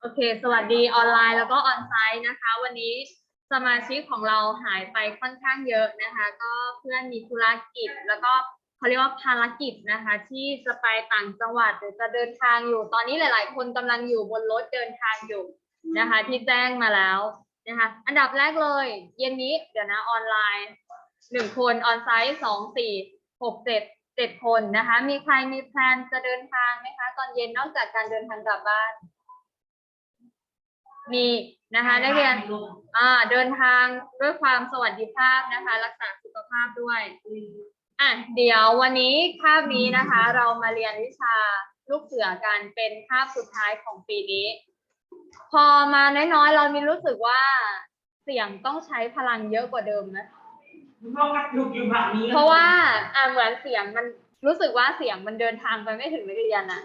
โอเค สวัสดีออนไลน์แล้วก็ออนไซต์นะคะ วันนี้สมาชิกของเราหายไปค่อนข้างเยอะนะคะ ก็เพื่อนมีธุรกิจ แล้วก็เขาเรียกว่าภารกิจนะคะ ที่จะไปต่างจังหวัดหรือจะเดินทางอยู่ ตอนนี้หลาย ๆ คนกำลังอยู่บนรถเดินทางอยู่นะคะ ที่แจ้งมาแล้วนะคะ อันดับแรกเลย เย็นนี้เดี๋ยวนะออนไลน์หนึ่งคนออนไซต์สองสี่หกเจ็ดเจ็ดคนนะคะ มีใครมีแพลนจะเดินทางไหมคะ ตอนเย็นนอกจากการเดินทางกลับบ้าน มีนะคะนักเรียนอ่าเดินทางด้วยความสวัสดิภาพนะคะ รักษาสุขภาพด้วยอะเดี๋ยววันนี้คาบนี้นะคะ เรามาเรียนวิชาลูกเสือกันเป็นคาบสุดท้ายของปีนี้ พอมาน้อยๆ เรามีรู้สึกว่าเสียงต้องใช้พลังเยอะกว่าเดิมนะพวกลูกอยู่แบบนี้เพราะว่าอ่าเหมือนเสียงมันรู้สึกว่าเสียงมันเดินทางไปไม่ถึงนักเรียนอะ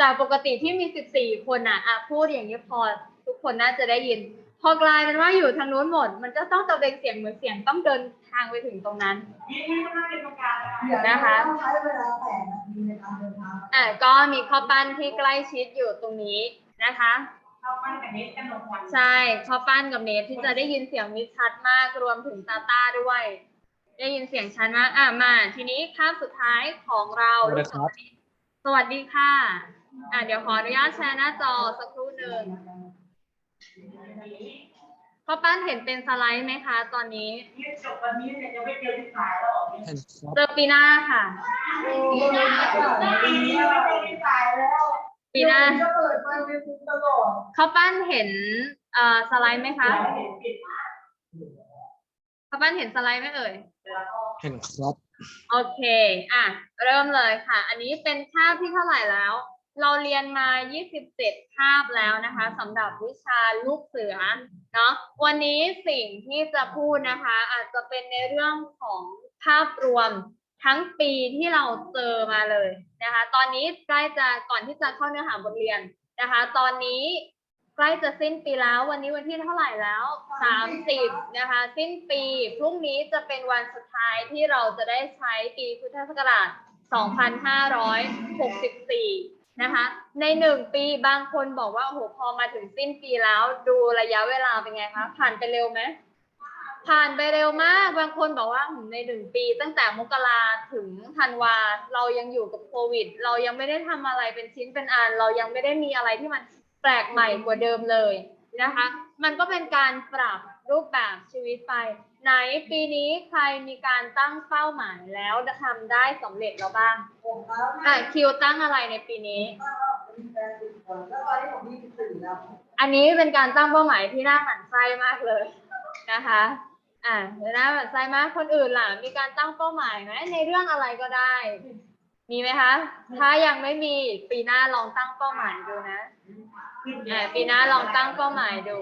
จากปกติที่มีสิบสี่คนอะอะพูดอย่างนี้พอ ทุกคนน่าจะได้ยิน พอกลายเป็นว่าอยู่ทางนู้นหมด มันก็ต้องตะเบงเสียงเหมือนเสียงต้องเดินทางไปถึงตรงนั้นนี่ไม่ต้องเป็นตรงกลางเดี๋ยวนะคะต้องใช้เวลาแปดนาทีในการเดินทางอะก็มีข้อปั้นที่ใกล้ชิดอยู่ตรงนี้นะคะเข้าปั้นกับเน็ตกันหนกวันใช่ข้อปั้นกับเนทที่จะได้ยินเสียงมิดชัดมากรวมถึงตาต้าด้วย ได้ยินเสียงชัดมากอะมา ทีนี้คาบสุดท้ายของเราสวัสดีครับสวัสดีค่ะอะเดี๋ยวขออนุญาตแชร์หน้าจอสักครู่หนึ่ง พ่อปั้นเห็นเป็นสไลด์ไหมคะ ตอนนี้นี่จบวันนี้เนี่ยจะไม่เจอที่สายแล้วหรอเห็นครับเจอปีหน้าค่ะ ปีนี้ไม่เจอที่สายแล้วปีหน้าจะเปิดไมค์วิวตลอดข้าวปั้นเห็นเอ่อสไลด์ไหมคะเห็นปิดข้าวปั้นเห็นสไลด์ไหมเอ่ย เห็นครับ โอเค อะ เริ่มเลยค่ะ อันนี้เป็นคาบที่เท่าไหร่แล้ว เราเรียนมา 27 คาบแล้วนะคะสำหรับวิชาลูกเสือเนาะวันนี้สิ่งที่จะพูดนะคะ อาจจะเป็นในเรื่องของภาพรวมทั้งปีที่เราเจอมาเลยนะคะ ตอนนี้ใกล้จะก่อนที่จะเข้าเนื้อหาบทเรียนนะคะ ตอนนี้ใกล้จะสิ้นปีแล้ว วันนี้วันที่เท่าไหร่แล้ว 30 นะคะ สิ้นปี พรุ่งนี้จะเป็นวันสุดท้ายที่เราจะได้ใช้ปีพุทธศักราช 2564 นะคะ ในหนึ่งปีบางคนบอกว่าโอ้โหพอมาถึงสิ้นปีแล้ว ดูระยะเวลาเป็นไงคะผ่านไปเร็วไหมผ่านไปเร็วมากบางคนบอกว่าหืมในหนึ่งปี ตั้งแต่มกราถึงธันวาเรายังอยู่กับโควิด เรายังไม่ได้ทำอะไรเป็นชิ้นเป็นอัน เรายังไม่ได้มีอะไรที่มันแปลกใหม่กว่าเดิมเลยนะคะ มันก็เป็นการปรับรูปแบบชีวิตไป ไหนปีนี้ใครมีการตั้งเป้าหมายแล้วทำได้สำเร็จแล้วบ้าง ผมแล้วอะคิวตั้งอะไรในปีนี้มีแฟนสิบคนแล้วตอนนี้ผมมีสิบสี่แล้วอันนี้เป็นการตั้งเป้าหมายที่น่าหมั่นไส้มากเลยนะคะ อ่าน่าหมั่นไส้มากคนอื่นล่ะ มีการตั้งเป้าหมายไหมในเรื่องอะไรก็ได้ มีไหมคะ ถ้ายังไม่มีปีหน้าลองตั้งเป้าหมายดูนะอ่าปีหน้าลองตั้งเป้าหมายดู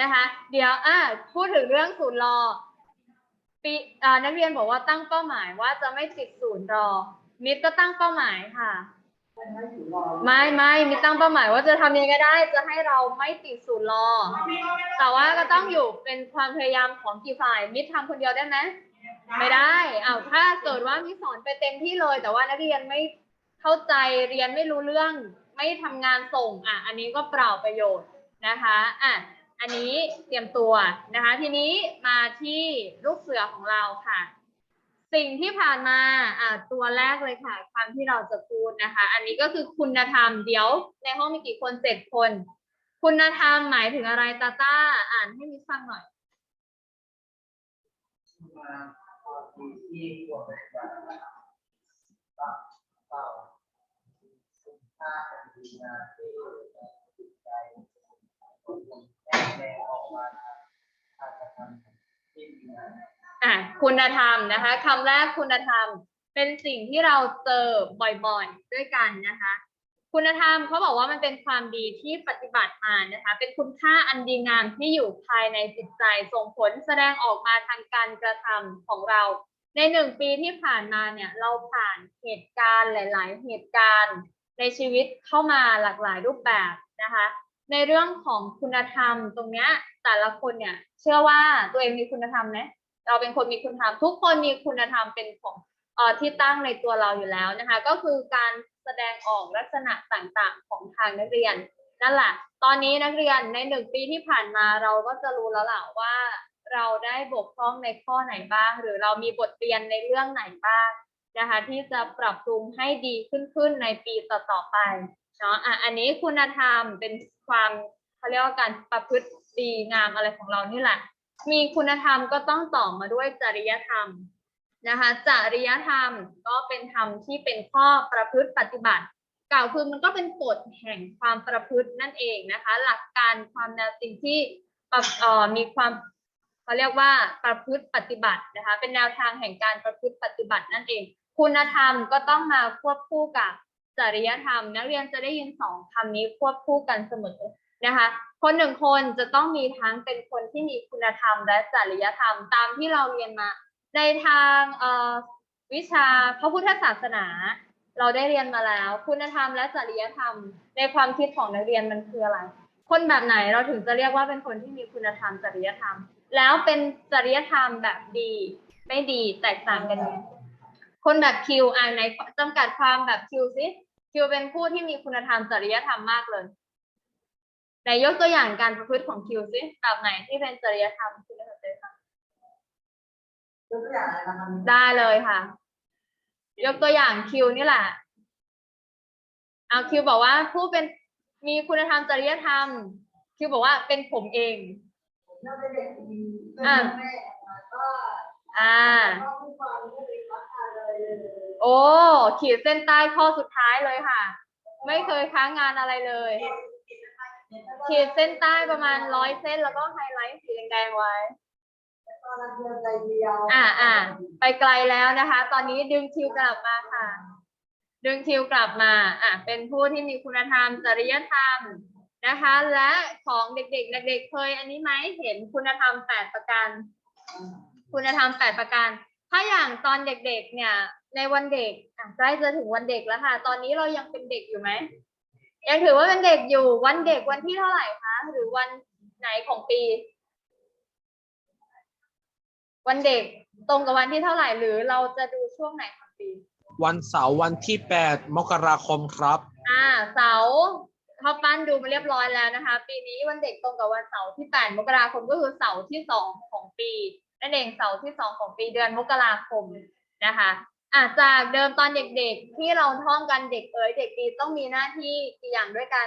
นะคะเดี๋ยวอ่าพูดถึงเรื่องศูนย์รอปีอ่านักเรียนบอกว่าตั้งเป้าหมายว่าจะไม่ติดศูนย์รอ มิตรก็ตั้งเป้าหมายค่ะไม่ไม่มิตรตั้งเป้าหมายว่าจะทำยังไงได้ จะให้เราไม่ติดศูนย์รอ แต่ว่าก็ต้องอยู่เป็นความพยายามของกี่ฝ่าย มิตรทำคนเดียวได้ไหมไม่ได้อ้าวถ้าเกิดว่ามิตรสอนไปเต็มที่เลย แต่ว่านักเรียนไม่เข้าใจเรียนไม่รู้เรื่อง ไม่ทำงานส่งอะ อันนี้ก็เปล่าประโยชน์นะคะอะ อันนี้เตรียมตัวนะคะ ทีนี้มาที่ลูกเสือของเราค่ะ สิ่งที่ผ่านมาอะตัวแรกเลยค่ะคำที่เราจะพูดนะคะ อันนี้ก็คือคุณธรรมเดี๋ยว ในห้องมีกี่คนเจ็ดคน คุณธรรมหมายถึงอะไรตาต้าอ่านให้มิตรฟังหน่อย อะคุณธรรมนะคะคำแรกคุณธรรมเป็นสิ่งที่เราเจอบ่อยๆด้วยกันนะคะ คุณธรรมเขาบอกว่ามันเป็นความดีที่ปฏิบัติมานะคะ เป็นคุณค่าอันดีงามที่อยู่ภายในจิตใจส่งผลแสดงออกมาทางการกระทำของเรา ในหนึ่งปีที่ผ่านมาเนี่ยเราผ่านเหตุการณ์หลาย ๆ เหตุการณ์ในชีวิตเข้ามาหลากหลายรูปแบบนะคะ ในเรื่องของคุณธรรมตรงเนี้ยแต่ละคนเนี่ยเชื่อว่าตัวเองมีคุณธรรมไหมเราเป็นคนมีคุณธรรม ทุกคนมีคุณธรรมเป็นของเอ่อที่ตั้งในตัวเราอยู่แล้วนะคะ ก็คือการแสดงออกลักษณะต่างๆของทางนักเรียนนั่นแหละตอนนี้นักเรียนในหนึ่งปีที่ผ่านมาเราก็จะรู้แล้วแหละว่าเราได้บกพร่องในข้อไหนบ้าง หรือเรามีบทเรียนในเรื่องไหนบ้างนะคะที่จะปรับปรุงให้ดีขึ้นขึ้นในปีต่อๆไป เนาะอะอันนี้คุณธรรมเป็นความเขาเรียกว่าการประพฤติดีงามอะไรของเรานี่แหละ มีคุณธรรมก็ต้องต่อมาด้วยจริยธรรมนะคะจริยธรรมก็เป็นธรรมที่เป็นข้อประพฤติปฏิบัติ กล่าวคือมันก็เป็นกฎแห่งความประพฤตินั่นเองนะคะ หลักการความแนวสิ่งที่มีความเขาเรียกว่าประพฤติปฏิบัตินะคะ เป็นแนวทางแห่งการประพฤติปฏิบัตินั่นเอง คุณธรรมก็ต้องมาควบคู่กับ จริยธรรม นักเรียนจะได้ยินสองคำนี้ควบคู่กันเสมอนะคะ คนหนึ่งคนจะต้องมีทั้งเป็นคนที่มีคุณธรรม และจริยธรรมตามที่เราเรียนมา ในทางวิชาพระพุทธศาสนา เราได้เรียนมาแล้ว คุณธรรมและจริยธรรม ในความคิดของนักเรียนมันคืออะไร คนแบบไหนเราถึงจะเรียกว่าเป็นคนที่มีคุณธรรมจริยธรรม แล้วเป็นจริยธรรมแบบดี ไม่ดีแตกต่างกันยังไง คนแบบคิวอ่านในจำกัดความแบบคิวสิคิวเป็นผู้ที่มีคุณธรรมจริยธรรมมากเลยไหนยกตัวอย่างการประพฤติของคิวสิแบบไหนที่เป็นจริยธรรมคุณธรรมจริยธรรมยกตัวอย่างอะไรนะครับได้เลยค่ะ ยกตัวอย่างคิวนี่แหละเอาคิวบอกว่าผู้เป็นมีคุณธรรมจริยธรรม คิวบอกว่าเป็นผมเองน่าจะเด็กดีอะแม่แล้วก็อ่า โอ้ขีดเส้นใต้ข้อสุดท้ายเลยค่ะ ไม่เคยค้างงานอะไรเลย ขีดเส้นใต้ประมาณร้อยเส้นแล้วก็ไฮไลท์สีแดงๆไว้อ่าอ่าไปไกลแล้วนะคะ ตอนนี้ดึงคิวกลับมาค่ะ ดึงคิวกลับมา อะเป็นผู้ที่มีคุณธรรมจริยธรรมนะคะ และของเด็กๆเด็กๆเคย อันนี้ไหมเห็นคุณธรรมแปดประการ คุณธรรมแปดประการ ถ้าอย่างตอนเด็กๆ เนี่ย ในวันเด็กอะใกล้จะถึงวันเด็กแล้วค่ะ ตอนนี้เรายังเป็นเด็กอยู่ไหมยังถือว่าเป็นเด็กอยู่วันเด็กวันที่เท่าไหร่คะหรือวันไหนของปี วันเด็กตรงกับวันที่เท่าไหร่หรือเราจะดูช่วงไหนของปี วันเสาร์วันที่ 8 มกราคมครับ อ่าเสาร์เขาปั้นดูมาเรียบร้อยแล้วนะคะ ปีนี้วันเด็กตรงกับวันเสาร์ที่ 8 มกราคมก็คือเสาร์ที่ 2 ของปี นั่นเองเสาร์ที่2ของปีเดือนมกราคมนะคะอะจากเดิมตอนเด็กๆ ที่เราท่องกันเด็กเอ๋ยเด็กดีต้องมีหน้าที่กี่อย่างด้วยกัน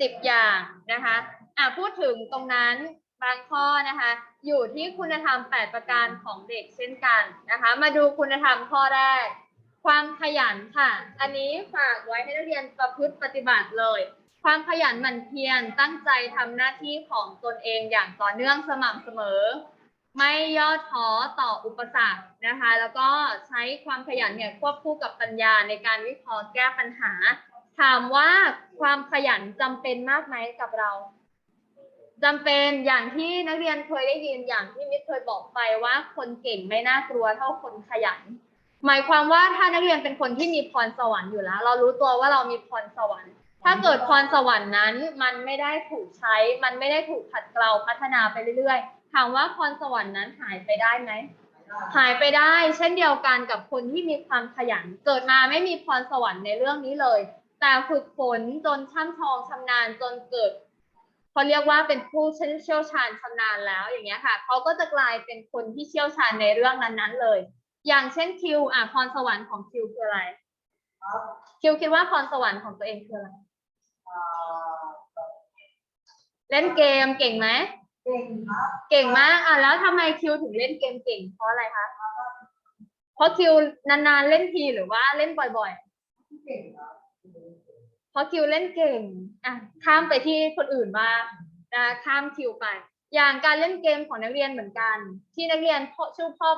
สิบอย่างนะคะอะพูดถึงตรงนั้นบางข้อนะคะ อยู่ที่คุณธรรม 8 ประการของเด็กเช่นกันนะคะ มาดูคุณธรรมข้อแรก ความขยันค่ะ อันนี้ฝากไว้ให้นักเรียนประพฤติปฏิบัติเลย ความขยันหมั่นเพียรตั้งใจทำหน้าที่ของตนเองอย่างต่อเนื่องสม่ำเสมอ ไม่ย่อท้อต่ออุปสรรคนะคะ แล้วก็ใช้ความขยันเนี่ยควบคู่กับปัญญาในการวิเคราะห์แก้ปัญหา ถามว่าความขยันจำเป็นมากไหมกับเราจำเป็นอย่างที่นักเรียนเคยได้ยินอย่างที่มิตรเคยบอกไปว่าคนเก่งไม่น่ากลัวเท่าคนขยัน หมายความว่าถ้านักเรียนเป็นคนที่มีพรสวรรค์อยู่แล้ว เรารู้ตัวว่าเรามีพรสวรรค์ถ้าเกิดพรสวรรค์นั้นมันไม่ได้ถูกใช้ มันไม่ได้ถูกขัดเกลาพัฒนาไปเรื่อยๆ ถามว่าพรสวรรค์นั้นหายไปได้ไหม หายไปได้ เช่นเดียวกันกับคนที่มีความขยัน เกิดมาไม่มีพรสวรรค์ในเรื่องนี้เลย แต่ฝึกฝนจนช่ำชองชำนาญจนเกิดเขาเรียกว่าเป็นผู้เชี่ยวชาญชำนาญแล้วอย่างเงี้ยค่ะเขาก็จะกลายเป็นคนที่เชี่ยวชาญในเรื่องนั้นๆเลย อย่างเช่นคิวอะพรสวรรค์ของคิวคืออะไรคิวคิดว่าพรสวรรค์ของตัวเองคืออะไรเล่นเกมเก่งไหม เก่งครับเก่งมากอะแล้วทำไมคิวถึงเล่นเกมเก่งเพราะอะไรคะเพราะคิวนานๆเล่นทีหรือว่าเล่นบ่อยเก่งครับๆ เพราะคิวเล่นเก่งอะข้ามไปที่คนอื่นบ้างนะข้ามคิวไป อย่างการเล่นเกมของนักเรียนเหมือนกัน ที่นักเรียนชอบชอบ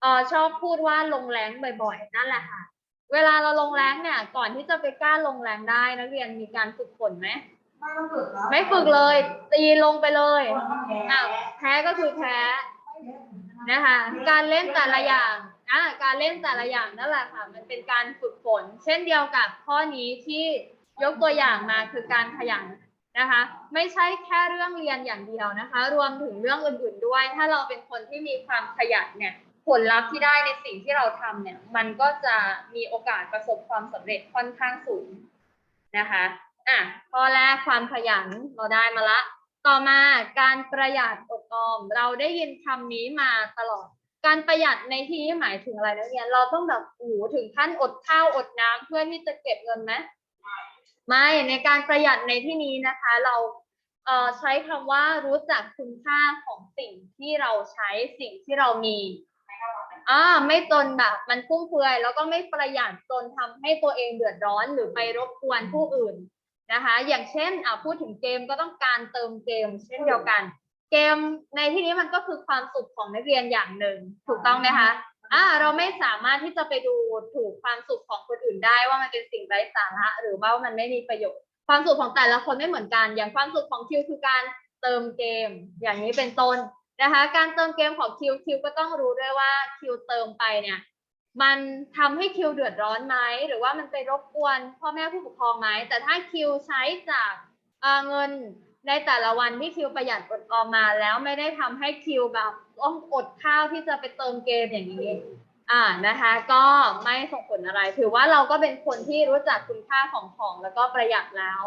เอ่อชอบพูดว่าลงแรงบ่อยๆนั่นแหละค่ะ เวลาเราลงแรงเนี่ย ก่อนที่จะไปกล้าลงแรงได้นักเรียนมีการฝึกฝนไหม ไม่ต้องฝึกครับไม่ฝึกเลย ตีลงไปเลยคนต้องแพ้อ้าวแพ้ก็คือแพ้นะคะ การเล่นแต่ละอย่างอ่าการเล่นแต่ละอย่างนั่นแหละค่ะ มันเป็นการฝึกฝน เช่นเดียวกับข้อนี้ที่ยกตัวอย่างมาคือการขยันนะคะ ไม่ใช่แค่เรื่องเรียนอย่างเดียวนะคะ รวมถึงเรื่องอื่นๆด้วย ถ้าเราเป็นคนที่มีความขยันเนี่ยผลลัพธ์ที่ได้ในสิ่งที่เราทำเนี่ย มันก็จะมีโอกาสประสบความสำเร็จค่อนข้างสูงนะคะ อะข้อแรกความขยันเราได้มาละ ต่อมาการประหยัดอดออม เราได้ยินคำนี้มาตลอด การประหยัดในที่นี้หมายถึงอะไรนักเรียนเราต้องแบบโอ้ถึงขั้นอดข้าวอดน้ำเพื่อที่จะเก็บเงินไหมไม่ในการประหยัดในที่นี้นะคะ เราเอ่อใช้คำว่ารู้จักคุณค่าของสิ่งที่เราใช้สิ่งที่เรามีอ่าไม่จนแบบมันฟุ่มเฟือยแล้วก็ไม่ประหยัดจนทำให้ตัวเองเดือดร้อนหรือไปรบกวนผู้อื่น นะคะ อย่างเช่นอ่าพูดถึงเกมก็ต้องการเติมเกม เช่นเดียวกัน เกมในที่นี้มันก็คือความสุขของนักเรียนอย่างหนึ่ง ถูกต้องไหมคะอ่าเราไม่สามารถที่จะไปดูถูกความสุขของคนอื่นได้ว่ามันเป็นสิ่งไร้สาระหรือว่ามันไม่มีประโยชน์ความสุขของแต่ละคนไม่เหมือนกัน อย่างความสุขของคิวคือการเติมเกม อย่างนี้เป็นต้นนะคะ การเติมเกมของคิวคิวก็ต้องรู้ด้วยว่าคิวเติมไปเนี่ย มันทำให้คิวเดือดร้อนไหมหรือว่ามันไปรบกวนพ่อแม่ผู้ปกครองไหมแต่ถ้าคิวใช้จากเอ่อเงินในแต่ละวันที่คิวประหยัดอดออมมาแล้วไม่ได้ทำให้คิวแบบต้องอดข้าวที่จะไปเติมเกมอย่างนี้อ่านะคะ ก็ไม่ส่งผลอะไร ถือว่าเราก็เป็นคนที่รู้จักคุณค่าของของแล้วก็ประหยัดแล้ว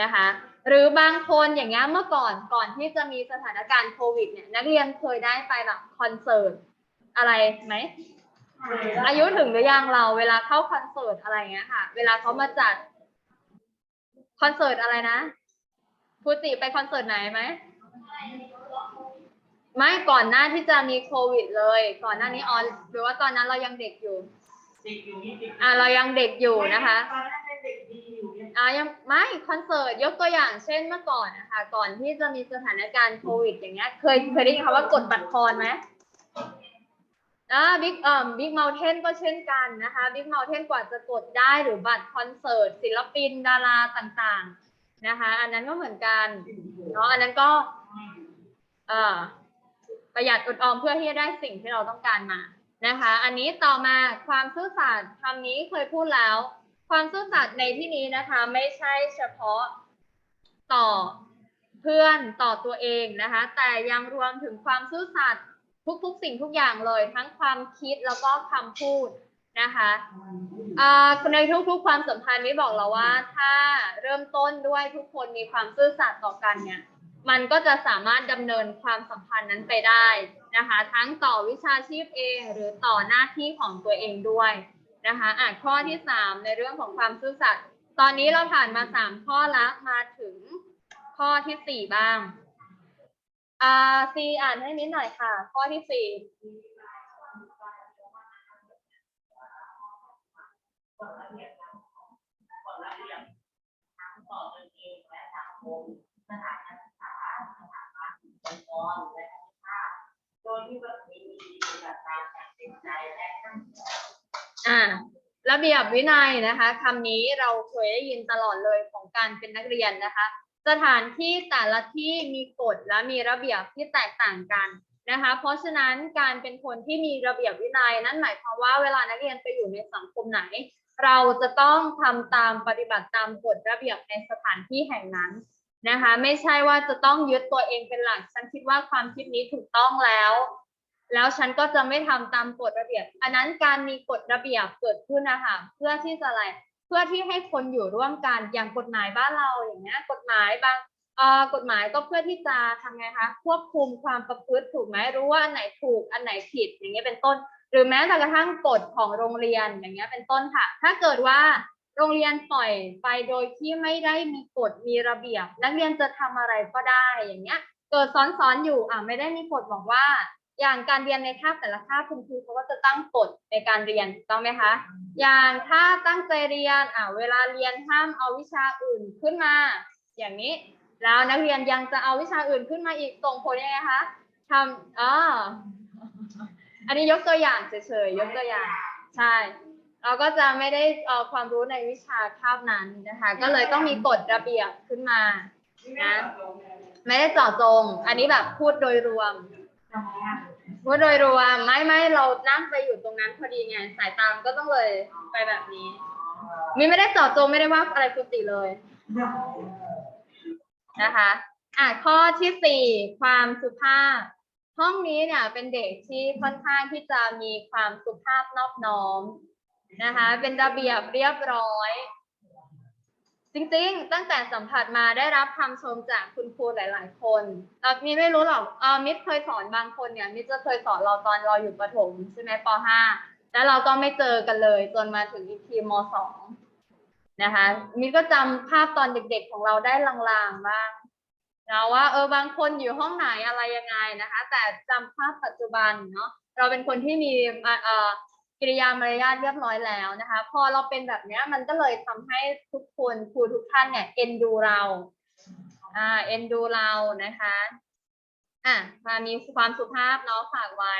นะคะ หรือบางคนอย่างเงี้ยเมื่อก่อนก่อนที่จะมีสถานการณ์โควิดเนี่ยนักเรียนเคยได้ไปแบบคอนเสิร์ตอะไรไหม อายุถึงหรือยังเราเวลาเข้าคอนเสิร์ตอะไรเงี้ยค่ะ เวลาเขามาจัดคอนเสิร์ตอะไรนะฟูจิไปคอนเสิร์ตไหนไหมไม่ก่อนหน้าที่จะมีโควิด เลย ก่อนหน้านี้ออนหรือว่าตอนนั้นเรายังเด็กอยู่ติดอยู่นี่ติดอ่าเรายังเด็กอยู่นะคะตอนนั้นเป็นเด็กดีอยู่เนี่ยอ่ายังไม่คอนเสิร์ตยกตัวอย่างเช่นเมื่อก่อนนะคะก่อนที่จะมีสถานการณ์โควิด อย่างเงี้ยเคยเคยได้ยินคำว่ากดบัตรทอนไหม อ่าบิ๊กเอ่อบิ๊กเมลเทนก็เช่นกันนะคะบิ๊กเมลเทนกว่าจะกดได้หรือบัตรคอนเสิร์ตศิลปินดาราต่างๆนะคะ อันนั้นก็เหมือนกันเนาะอันนั้นก็เอ่อประหยัดอดออมเพื่อที่จะได้สิ่งที่เราต้องการมานะคะ อันนี้ต่อมาความซื่อสัตย์คำนี้เคยพูดแล้ว ความซื่อสัตย์ในที่นี้นะคะ ไม่ใช่เฉพาะต่อเพื่อนต่อตัวเองนะคะ แต่ยังรวมถึงความซื่อสัตย์ ทุกๆ สิ่งทุกอย่างเลย ทั้งความคิดแล้วก็คำพูดนะคะในทุกๆ ความสัมพันธ์นี้บอกเราว่า ถ้าเริ่มต้นด้วยทุกคนมีความซื่อสัตย์ต่อกันเนี่ยมันก็จะสามารถดำเนินความสัมพันธ์นั้นไปได้นะคะ ทั้งต่อวิชาชีพเองหรือต่อหน้าที่ของตัวเองด้วยนะคะอะข้อที่สามในเรื่องของความซื่อสัตย์ตอนนี้เราผ่านมาสามข้อแล้วมาถึงข้อที่สี่บ้าง อ่าซีอ่านให้นิดหน่อยค่ะ ข้อที่สี่ต่อตนเองและสังคมสถานศึกษาสถาบันองค์กรและประเทศชาติโดยที่แบบนี้มีปฏิบัติตามอย่างเต็มใจและตั้งใจอ่าระเบียบวินัยนะคะคำนี้เราเคยได้ยินตลอดเลยของการเป็นนักเรียนนะคะ สถานที่แต่ละที่มีกฎและมีระเบียบที่แตกต่างกันนะคะ เพราะฉะนั้นการเป็นคนที่มีระเบียบวินัย นั่นหมายความว่าเวลานักเรียนไปอยู่ในสังคมไหน เราจะต้องทำตามปฏิบัติตามกฎระเบียบในสถานที่แห่งนั้นนะคะ ไม่ใช่ว่าจะต้องยึดตัวเองเป็นหลัก ฉันคิดว่าความคิดนี้ถูกต้องแล้ว แล้วฉันก็จะไม่ทำตามกฎระเบียบ อันนั้นการมีกฎระเบียบเกิดขึ้นนะคะเพื่อที่จะอะไร พื่อที่ให้คนอยู่ร่วมกันอย่างกฎหมายบ้านเราอย่างเงี้ยกฎหมายบางเอ่อกฎหมายก็เพื่อที่จะทำไงคะควบคุมความประพฤติถูกไหมรู้ว่าอันไหนถูกอันไหนผิดอย่างเงี้ยเป็นต้น หรือแม้แต่กระทั่งกฎของโรงเรียนอย่างเงี้ยเป็นต้นค่ะ ถ้าเกิดว่าโรงเรียนปล่อยไปโดยที่ไม่ได้มีกฎมีระเบียบ นักเรียนจะทำอะไรก็ได้อย่างเงี้ยเกิดซ้อนๆอยู่อะไม่ได้มีกฎบอกว่า อย่างการเรียนในคาบแต่ละคาบคุณครูเขาก็จะตั้งกฎในการเรียนถูกต้องไหมคะ อย่างถ้าตั้งใจเรียนอ่าเวลาเรียนห้ามเอาวิชาอื่นขึ้นมา อย่างนี้แล้วนักเรียนยังจะเอาวิชาอื่นขึ้นมาอีกส่งผลยังไงคะทำอ๋ออันนี้ยกตัวอย่างเฉยๆยกตัวอย่างใช่เราก็จะไม่ได้เอ่อความรู้ในวิชาคาบนั้นนะคะ ก็เลยต้องมีกฎระเบียบขึ้นมานะไม่ได้เจาะจง อันนี้แบบพูดโดยรวม พูดโดยรวมไม่ไม่เรานั่งไปอยู่ตรงนั้นพอดีไงสายตามนก็ต้องเลยไปแบบนี้ มีไม่ได้เจาะจงไม่ได้ว่าอะไรกุติเลยนะคะอะข้อที่สี่ความสุภาพ ห้องนี้เนี่ยเป็นเด็กที่ค่อนข้างที่จะมีความสุภาพนอบน้อมนะคะ เป็นระเบียบเรียบร้อย จริงๆ ตั้งแต่สัมผัสมาได้รับคำชมจากคุณครูหลาย ๆ คนเออมินไม่รู้หรอกเออมิตรเคยสอนบางคนเนี่ยมิตรจะเคยสอนเราตอนเราอยู่ประถมใช่ไหมป .5 แล้วเราก็ไม่เจอกันเลยจนมาถึงอีกทีม .2 นะคะมิตรก็จำภาพตอนเด็ก ๆ ของเราได้ลางๆบ้างนะว่าเออบางคนอยู่ห้องไหนอะไรยังไงนะคะ แต่จำภาพปัจจุบันเนาะเราเป็นคนที่มีอ่าเอ่อ กิริยามารยาทเรียบร้อยแล้วนะคะ พอเราเป็นแบบนี้มันก็เลยทำให้ทุกคนครูทุกท่านเนี่ยเอ็นดูเราอ่าเอ็นดูเรานะคะอะมามีความสุภาพเนาะฝากไว้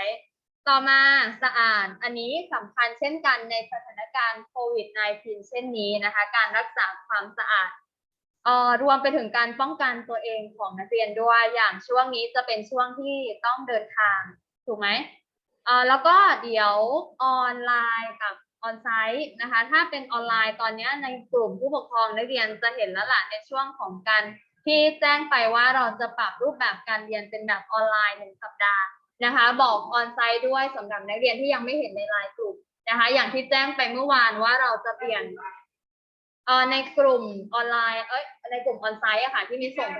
ต่อมาสะอาดอันนี้สำคัญเช่นกันในสถานการณ์โควิด -19 เช่นนี้นะคะ การรักษาความสะอาดเอ่อรวมไปถึงการป้องกันตัวเองของนักเรียนด้วยอย่างช่วงนี้จะเป็นช่วงที่ต้องเดินทาง ถูกไหม อ่อแล้วก็เดี๋ยวออนไลน์กับออนไซต์นะคะ ถ้าเป็นออนไลน์ตอนนี้ในกลุ่มผู้ปกครองนักเรียนจะเห็นแล้วล่ะในช่วงของการที่แจ้งไปว่าเราจะปรับรูปแบบการเรียนเป็นแบบออนไลน์หนึ่งสัปดาห์นะคะ บอกออนไซต์ด้วยสำหรับนักเรียนที่ยังไม่เห็นในไลน์กลุ่มนะคะ อย่างที่แจ้งไปเมื่อวานว่าเราจะเปลี่ยนเอ่อในกลุ่มออนไลน์เอ้ยในกลุ่มออนไซต์อะค่ะที่มีส่ง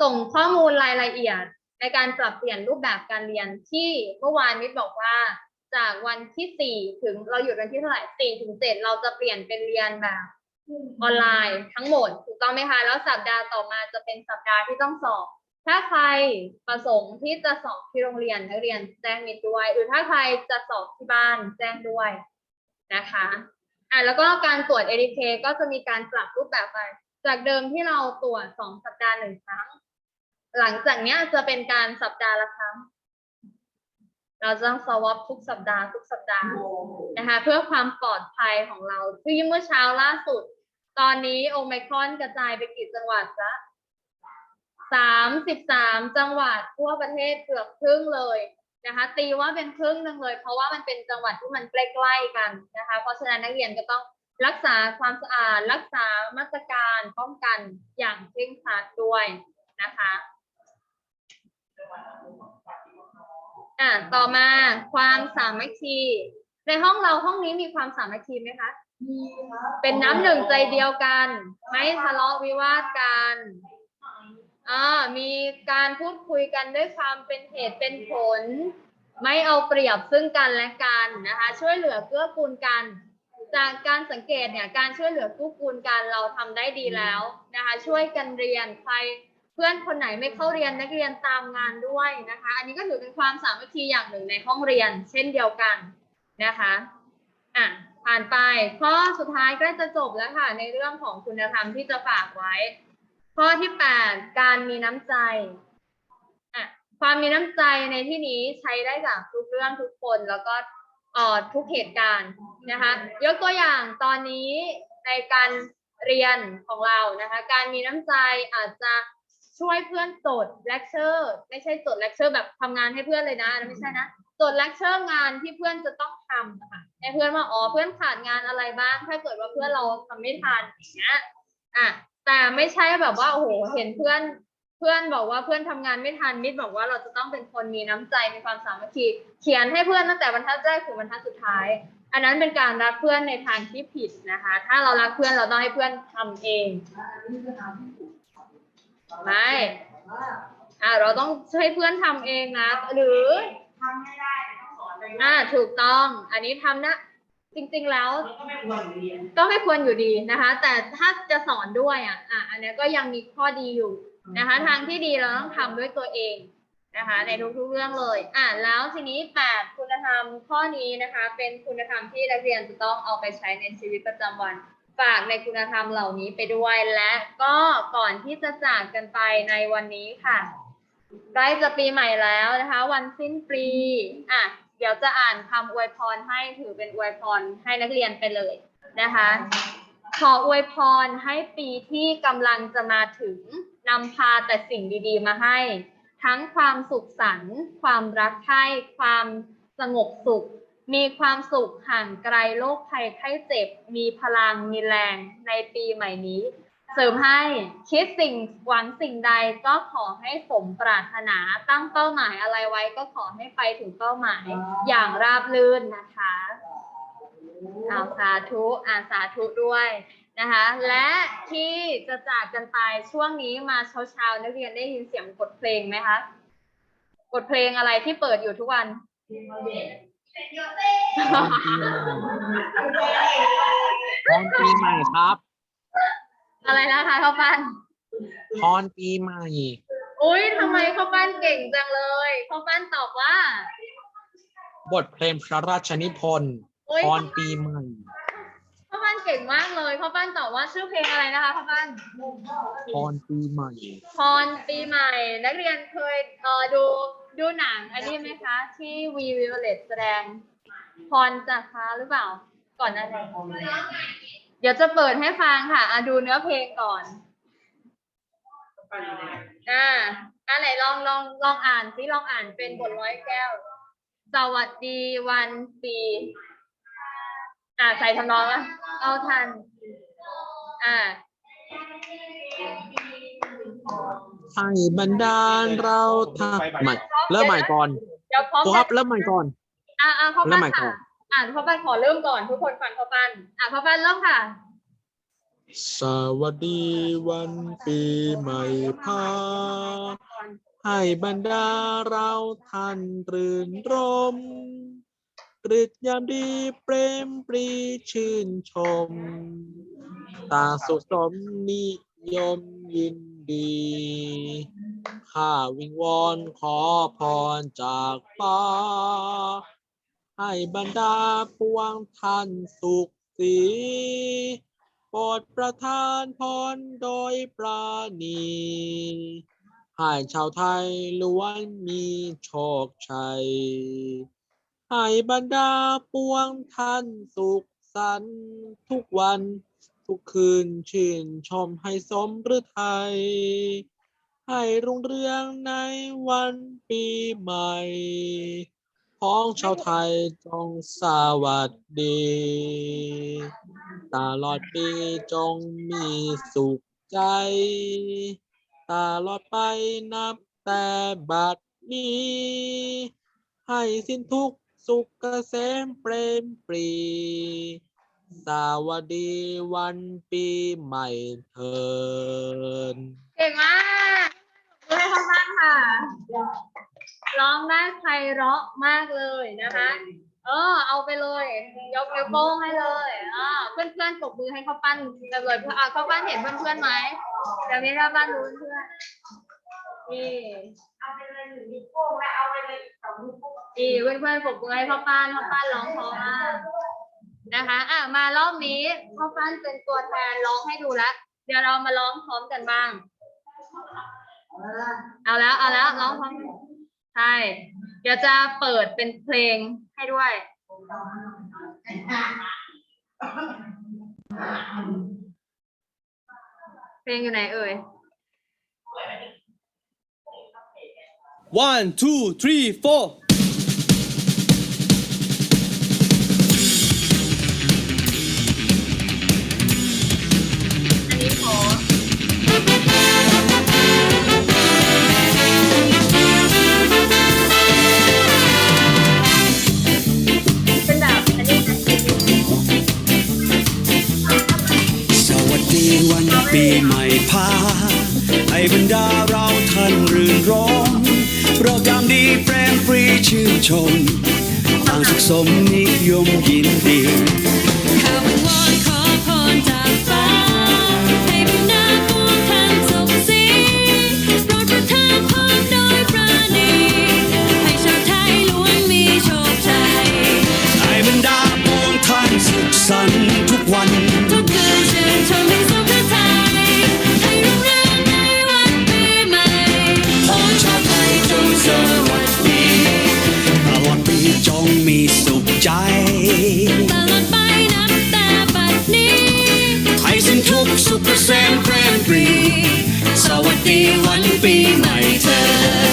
ส่งข้อมูลรายละเอียด ในการปรับเปลี่ยนรูปแบบการเรียนที่เมื่อวานมิตรบอกว่าจากวันที่สี่ถึงเราหยุดวันที่เท่าไหร่สี่ถึงเจ็ดเราจะเปลี่ยนเป็นเรียนแบบออนไลน์ทั้งหมดถูกต้องไหมคะแล้วสัปดาห์ต่อมาจะเป็นสัปดาห์ที่ต้องสอบ ถ้าใครประสงค์ที่จะสอบที่โรงเรียนนักเรียนแจ้งมิตรด้วย หรือถ้าใครจะสอบที่บ้านแจ้งด้วยนะคะอะแล้วก็การตรวจ ADK ก็จะมีการปรับรูปแบบไป จากเดิมที่เราตรวจสองสัปดาห์หนึ่งครั้ง หลังจากเนี้ยจะเป็นการสัปดาห์ละครั้ง เราจะต้องสวอปทุกสัปดาห์ทุกสัปดาห์นะคะเพื่อความปลอดภัยของเราที่เมื่อเช้าล่าสุด ตอนนี้โอไมครอนกระจายไปกี่จังหวัดละสามสิบสามจังหวัดทั่วประเทศเกือบครึ่งเลยนะคะตีว่าเป็นครึ่งหนึ่งเลย เพราะว่ามันเป็นจังหวัดที่มันใกล้ๆกันนะคะเพราะฉะนั้นนักเรียนก็ต้องรักษาความสะอาด รักษามาตรการป้องกันอย่างเคร่งครัดด้วยนะคะ อะต่อมาความสามัคคี ในห้องเราห้องนี้มีความสามัคคีไหมคะ มีครับเป็นน้ำหนึ่งใจเดียวกัน ไม่ทะเลาะวิวาทกันอ่ามีการพูดคุยกันด้วยความเป็นเหตุเป็นผล ไม่เอาเปรียบซึ่งกันและกันนะคะ ช่วยเหลือเกื้อกูลกัน จากการสังเกตเนี่ยการช่วยเหลือกื้กูลกันเราทำได้ดีแล้วนะคะ ช่วยกันเรียนใคร เพื่อนคนไหนไม่เข้าเรียนนักเรียนตามงานด้วยนะคะ อันนี้ก็ถือเป็นความสามัคคีอย่างหนึ่งในห้องเรียน เช่นเดียวกันนะคะอะผ่านไปข้อสุดท้ายก็จะจบแล้วค่ะ ในเรื่องของคุณธรรมที่จะฝากไว้ ข้อที่แปดการมีน้ำใจอะความมีน้ำใจในที่นี้ใช้ได้กับทุกเรื่องทุกคนแล้วก็ออทุกเหตุการณ์นะคะยกตัวอย่างตอนนี้ในการเรียนของเรานะคะ การมีน้ำใจอาจจะ ช่วยเพื่อนจดเลคเชอร์ไม่ใช่จดเลคเชอร์แบบทำงานให้เพื่อนเลยนะไม่ใช่นะจดเลคเชอร์งานที่เพื่อนจะต้องทำอะค่ะให้เพื่อนว่าอ๋อเพื่อนขาดงานอะไรบ้าง ถ้าเกิดว่าเพื่อนเราทำไม่ทันอย่างเงี้ยอะแต่ไม่ใช่แบบว่าโอ้โหเห็นเพื่อนเพื่อนบอกว่าเพื่อนทำงานไม่ทันมิตรบอกว่าเราจะต้องเป็นคนมีน้ำใจมีความสามัคคีเขียนให้เพื่อนตั้งแต่บรรทัดแรกถึงบรรทัดสุดท้าย อันนั้นเป็นการรักเพื่อนในทางที่ผิดนะคะ ถ้าเรารักเพื่อนเราต้องให้เพื่อนทำเอง ไม่มากอ่าเราต้องให้เพื่อนทำเองนะ หรือทำไม่ได้แต่ต้องสอนไปอ่าถูกต้องอันนี้ทำนะ จริง ๆ แล้วมันก็ไม่ควรเรียนก็ไม่ควรอยู่ดีนะคะ แต่ถ้าจะสอนด้วยอะอะอันเนี้ยก็ยังมีข้อดีอยู่นะคะ ทางที่ดีเราต้องทำด้วยตัวเองนะคะ ในทุกๆเรื่องเลย อะแล้วทีนี้แปดคุณธรรมข้อนี้นะคะ เป็นคุณธรรมที่นักเรียนจะต้องเอาไปใช้ในชีวิตประจำวัน ฝากในคุณธรรมเหล่านี้ไปด้วยและก็ก่อนที่จะจากกันไปในวันนี้ค่ะใกล้จะปีใหม่แล้วนะคะ วันสิ้นปีอะเดี๋ยวจะอ่านคำอวยพรให้ถือเป็นอวยพรให้นักเรียนไปเลยนะคะ ขออวยพรให้ปีที่กำลังจะมาถึงนำพาแต่สิ่งดีๆ มาให้ ทั้งความสุขสันต์ความรักใคร่ความสงบสุข มีความสุขห่างไกลโรคภัยไข้เจ็บ มีพลังมีแรงในปีใหม่นี้ เสริมให้คิดสิ่งหวังสิ่งใดก็ขอให้สมปรารถนาตั้งเป้าหมายอะไรไว้ก็ขอให้ไปถึงเป้าหมายอย่างราบรื่นนะคะเอาสาธุอ่าสาธุด้วยนะคะ และที่จะจากกันไปช่วงนี้มาเช้าๆนักเรียนได้ยินเสียงบทเพลงไหมคะบทเพลงอะไรที่เปิดอยู่ทุกวัน พรปีใหม่ครับอะไรนะคะข้าวปั้นพรปีใหม่อุ้ยทำไมข้าวปั้นเก่งจังเลยข้าวปั้นตอบว่าบทเพลงพระราชนิพนธ์อุ้ยพรปีใหม่ข้าวปั้นเก่งมากเลยข้าวปั้นตอบว่าชื่อเพลงอะไรนะคะข้าวปั้น พรปีใหม่ พรปีใหม่ นักเรียนเคยเอ่อดู ดูหนังอันนี้ไหมคะ ที่วีวิวเลตแสดงพรจากฟ้าหรือเปล่า ก่อนหน้านเดี๋ยวจะเปิดให้ฟังค่ะอะดูเนื้อเพลงก่อน อ่าอันไหนลองลองลองอ่านซิลองอ่านเป็นบทร้อยแก้ว สวัสดีวันปีอ่าใส่ทำนองว่าเอาทัน อ่า ให้บรรดาลเราทำใหม่ เริ่มใหม่ก่อนเดี๋ยวพร้อมครูครับเริ่มใหม่ก่อน อ่าอ่าเขาเริ่ปั้มใหม่นก่อค่ะน อ่านเขาปั้นขอเริ่มก่อนทุกคนฟังเขาปั้นอ่าเขาปั้นเริ่มค่ะ สวัสดีวันปีใหม่พาให้บรรดาเราท่านรื่นรมกฤตยามดีเปรมปรีชื่นชม ตางสุขสมนิ ยมยินดี ข้าวิงวอนขอพรจากป้า ให้บรรดาปวงท่านสุขสีโปรดประทานพรโดยปราณีให้ชาวไทยล้วนมีโชคชัย ให้บรรดาปวงท่านสุขสันต์ทุกวัน ทุกคืนชื่นชมให้สมฤทัยให้รุ่งเรืองในวันปีใหม่พ้องชาวไทยจงสวัสดี ตลอดปีจงมีสุขใจ ตลอดไปนับแต่บัดนี้ ให้สิ้นทุกสุขเกษมเปรมปรี สวัสดีวันปีใหม่เทินเก่งมากมือให้เขาปั้นค่ะ ร้องได้ไพเราะมากเลยนะคะ เออ เอาไปเลย ยกนิ้วโป้งให้เลยอ่าเพื่อนเพื่อนๆปรบมือให้เขาปั้นกันเลยอ่าเขาปั้นเห็นเพื่อนเพื่อนๆไหมเดี๋ยวนี้ถ้าปั้นรู้เพื่อนนี่เอาไปเลยหนึ่งนิ้วโป้งและเอาไปเลยอีกสองนิ้วโป้งดีเพื่อนเพื่อนๆปรบมือให้เขาปั้นเขาปั้นร้องเพราะมาก นะคะอะมารอบนี้เขาปั้นเป็นตัวแทนร้องให้ดูแล้วเดี๋ยวเรามาร้องพร้อมกันบ้าง เอาแล้วเอาแล้วร้องพร้อมกันใช่เดี๋ยวจะเปิดเป็นเพลงให้ด้วยเพลงอยู่ไหนเอ่ย One, two, three, four. ปีใหม่พาให้บรรดาเราท่านรื่นรมเราจำดีแปรมปรีชื่นชมต่างสุขสมนิยมยินดี สวัสดีวั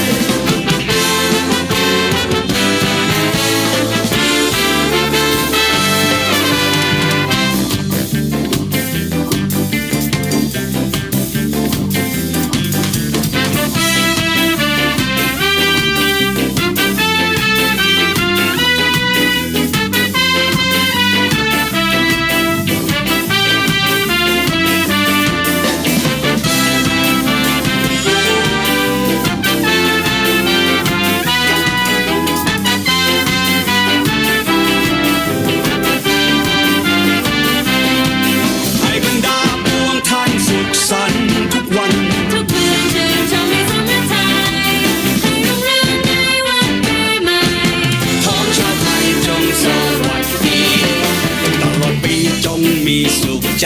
มีสุขใจ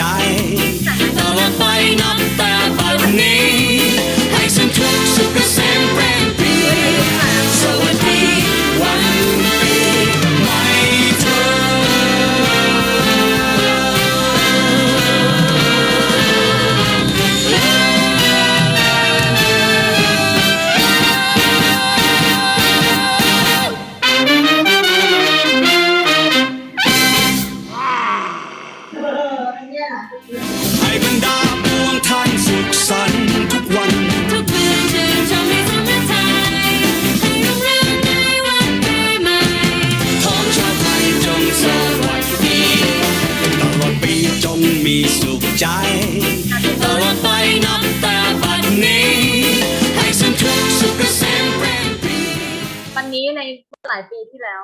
ในหลายปีที่แล้ว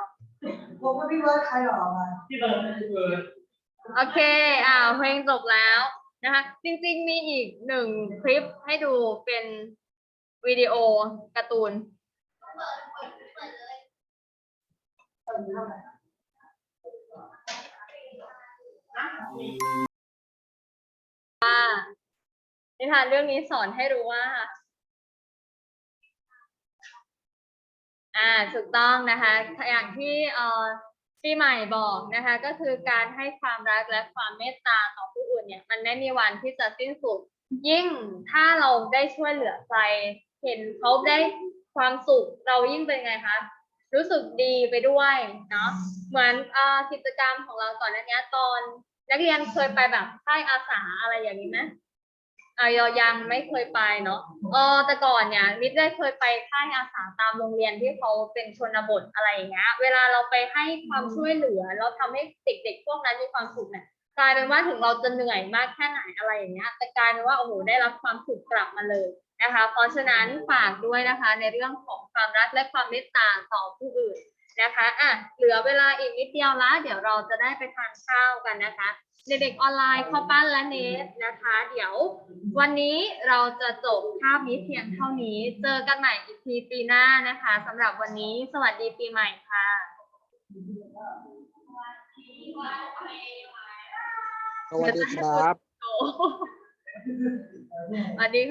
ผมว่าพี่เบิร์ดใครหรอมาโอเค อ่าเพลงจบแล้วนะคะ จริงๆ มีอีกหนึ่งคลิปให้ดูเป็นวิดีโอการ์ตูนว่านิทานเรื่องนี้สอนให้รู้ว่า อ่าถูกต้องนะคะ อย่างที่เอ่อปีใหม่บอกนะคะก็คือการให้ความรักและความเมตตาต่อผู้อื่นเนี่ยมันไม่มีวันที่จะสิ้นสุด ยิ่งถ้าเราได้ช่วยเหลือใครเห็นเขาได้ความสุขเรายิ่งเป็นไงคะรู้สึกดีไปด้วยเนาะเหมือนอ่อกิจกรรมของเราก่อนหน้านี้ตอนนักเรียนเคยไปแบบค่ายอาสาอะไรอย่างนี้ไหม อะยอยังไม่เคยไปเนาะเออแต่ก่อนเนี่ยมิดได้เคยไปค่ายอาสาตามโรงเรียนที่เขาเป็นชนบทอะไรอย่างเงี้ย เวลาเราไปให้ความช่วยเหลือ เราทำให้เด็กๆพวกนั้นมีความสุขเนี่ยกลายเป็นว่าถึงเราจะเหนื่อยมากแค่ไหนอะไรอย่างเงี้ยแต่กลายเป็นว่าโอ้โหได้รับความสุขกลับมาเลยนะคะ เพราะฉะนั้นฝากด้วยนะคะในเรื่องของความรักและความเมตตาต่อผู้อื่น นะคะอะเหลือเวลาอีกนิดเดียวละเดี๋ยวเราจะได้ไปทานข้าวกันนะคะ เด็กๆออนไลน์ข้าวปั้นและเนสนะคะ เดี๋ยววันนี้เราจะจบภาพนี้เพียงเท่านี้ เจอกันใหม่อีกทีปีหน้านะคะสำหรับวันนี้สวัสดีปีใหม่ค่ะสวัสดีครับโอ้สวัสดีค่ะ